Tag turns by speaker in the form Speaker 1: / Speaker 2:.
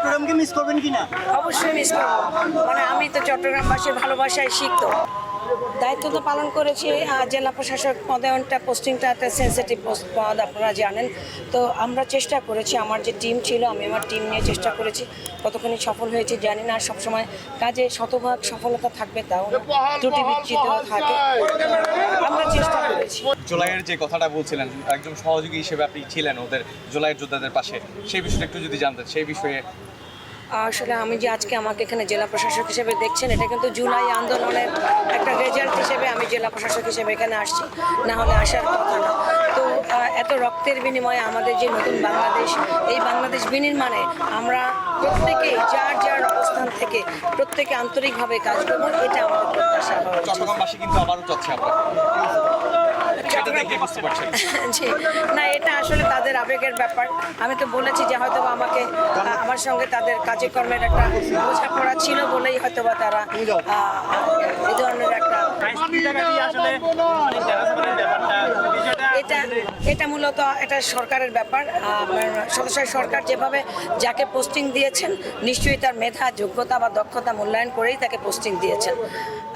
Speaker 1: চট্টগ্রামকে miss করবেন কিনা?
Speaker 2: অবশ্যই মিস করব। মানে আমি তো চট্টগ্রামবাসীর ভালোবাসায় শিখতো দায়িত্ব তো পালন করেছি জেলা প্রশাসক পদায়নটা পোস্টিংটা একটা সেন্সিটিভ পোস্ট পদ আপনারা জানেন। তো আমরা চেষ্টা করেছি, আমার যে টিম ছিল, আমি আমার টিম নিয়ে চেষ্টা করেছি। কতখানি সফল হয়েছি জানি না আর সবসময় কাজে শতভাগ সফলতা থাকবে তাও ত্রুটি বিচ্ছিত থাকে।
Speaker 3: জুলাইয়ের যে কথাটা বলছিলেন একজন সহযোগী হিসেবে আপনি ছিলেন ওদের জুলাইয়ের যোদ্ধাদের পাশে সেই বিষয়টা একটু যদি জানতেন সেই বিষয়ে।
Speaker 2: আসলে আমি যে আজকে আমাকে এখানে জেলা প্রশাসক হিসেবে দেখছেন এটা কিন্তু জুলাই আন্দোলনের একটা রেজাল্ট হিসেবে আমি জেলা প্রশাসক হিসেবে এখানে আসছি না হলে আসার কথা না। তো এত রক্তের বিনিময়ে আমাদের যে নতুন বাংলাদেশ এই বাংলাদেশ বিনির্মাণে আমরা প্রত্যেকেই যার যার অবস্থান থেকে প্রত্যেকে আন্তরিকভাবে কাজ করব এটা আমাদের প্রত্যাশা।
Speaker 3: চট্টগ্রামবাসী কিন্তু আবারও চাচ্ছে আপনার সেটা
Speaker 2: জি। না, এটা আসলে তাদের আবেগের ব্যাপার। আমি তো বলেছি যে হয়তো আমাকে আমার সঙ্গে তাদের কাজে কর্মের একটা বোঝাপড়া ছিল বলেই হয়তো বা তারা এই ধরনের একটা এটা এটা মূলত এটা সরকারের ব্যাপার। সদস্য সরকার যেভাবে যাকে পোস্টিং দিয়েছেন, নিশ্চয়ই তার মেধা, যোগ্যতা বা দক্ষতা মূল্যায়ন করেই তাকে পোস্টিং দিয়েছেন।